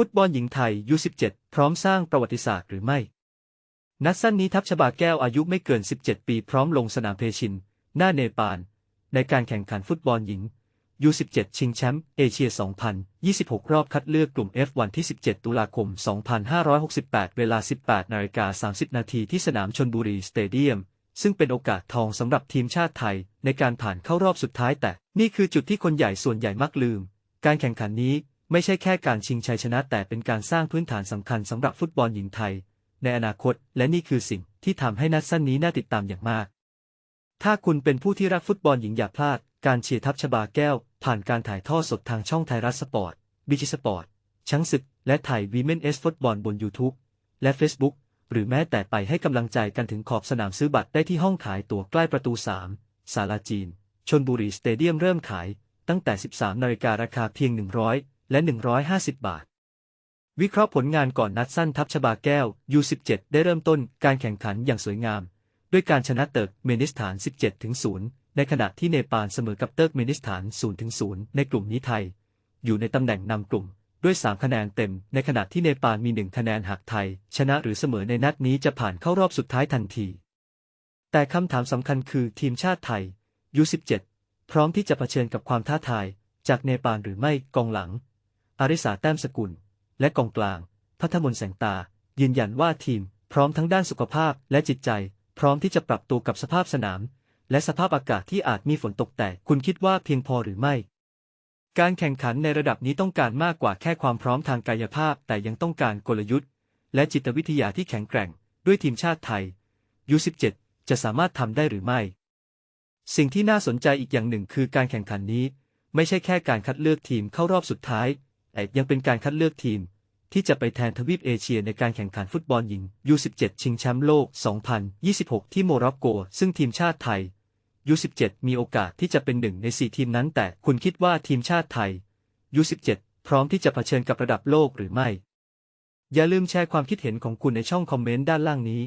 ฟุตบอลหญิงไทย U17 พร้อมสร้างประวัติศาสตร์หรือไม่ นัดสั้นนี้ทัพชบาแก้วอายุไม่เกิน 17 ปีพร้อมลงสนามเพชิน หน้าเนปาล ในการแข่งขันฟุตบอลหญิง U17 ชิงแชมป์เอเชีย 2026 รอบคัดเลือกกลุ่ม F วันที่ 17 ตุลาคม 2568 เวลา 18นาฬิกา30 นาทีที่สนามชนบุรีสเตเดียม ซึ่งเป็นโอกาสทองสำหรับทีมชาติไทยในการผ่านเข้ารอบสุดท้ายแต่ นี่คือจุดที่คนใหญ่ส่วนใหญ่มักลืม การแข่งขันนี้ ไม่ใช่แค่การชิงชัยชนะแต่เป็นการสร้างพื้นฐานสำคัญสำหรับฟุตบอลหญิงไทย ในอนาคต และนี่คือสิ่งที่ทำให้นัดสั้นนี้น่าติดตามอย่างมาก ถ้าคุณเป็นผู้ที่รักฟุตบอลหญิงอย่าพลาด การเชียร์ทัพชบาแก้ว ผ่านการถ่ายทอดสดทางช่องไทยรัฐสปอร์ตบิจิสปอร์ตช้างศึก และไทยวีเมนเอสฟุตบอลบน YouTube และ Facebook หรือแม้แต่ไปให้กำลังใจกันถึงขอบสนามซื้อบัตรได้ที่ห้องขายตั๋วใกล้ประตู 3 สาลาจีน ชนบุรีสเตเดียมเริ่มขาย ตั้งแต่ 13 นาฬิการาคาเพียง 100 และ 150 บาท วิเคราะห์ผลงานก่อนนัดสั้นทัพชบาแก้ว U17 ได้เริ่มต้นการแข่งขันอย่างสวยงาม ด้วยการชนะเติร์กเมนิสถาน 17-0 ในขณะที่เนปาลเสมอกับเติร์กเมนิสถาน 0-0 ในกลุ่มนี้ไทย อยู่ในตำแหน่งนำกลุ่มด้วย 3 คะแนนเต็ม ในขณะที่เนปาลมี 1 คะแนนหากไทย ชนะหรือเสมอในนัดนี้จะผ่านเข้ารอบสุดท้ายทันที แต่คำถามสำคัญคือทีมชาติไทย U17 พร้อมที่จะเผชิญกับความท้าทาย จากเนปาลหรือไม่กองหลัง อาริสาแต้มสกุล และกองกลาง พัทมนแสงตา ยืนยันว่าทีม พร้อมทั้งด้านสุขภาพและจิตใจ พร้อมที่จะปรับตัวกับสภาพสนาม และสภาพอากาศที่อาจมีฝนตกแต่คุณคิดว่าเพียงพอหรือไม่ การแข่งขันในระดับนี้ต้องการมากกว่าแค่ความพร้อมทางกายภาพ แต่ยังต้องการกลยุทธ์ และจิตวิทยาที่แข็งแกร่ง ด้วยทีมชาติไทย U17 จะสามารถทำได้หรือไม่ สิ่งที่น่าสนใจอีกอย่างหนึ่งคือการแข่งขันนี้ ไม่ใช่แค่การคัดเลือกทีมเข้ารอบสุดท้าย ยังเป็นการคัดเลือกทีม ที่จะไปแทนทวีปเอเชียในการแข่งขันฟุตบอลหญิง U17 ชิงแชมป์โลก 2026 ที่โมร็อกโก ซึ่งทีมชาติไทย U17 มีโอกาสที่จะเป็นหนึ่งใน 4 ทีมนั้น แต่คุณคิดว่าทีมชาติไทย U17 พร้อมที่จะเผชิญกับระดับโลกหรือไม่ อย่าลืมแชร์ความคิดเห็นของคุณในช่องคอมเมนต์ด้านล่างนี้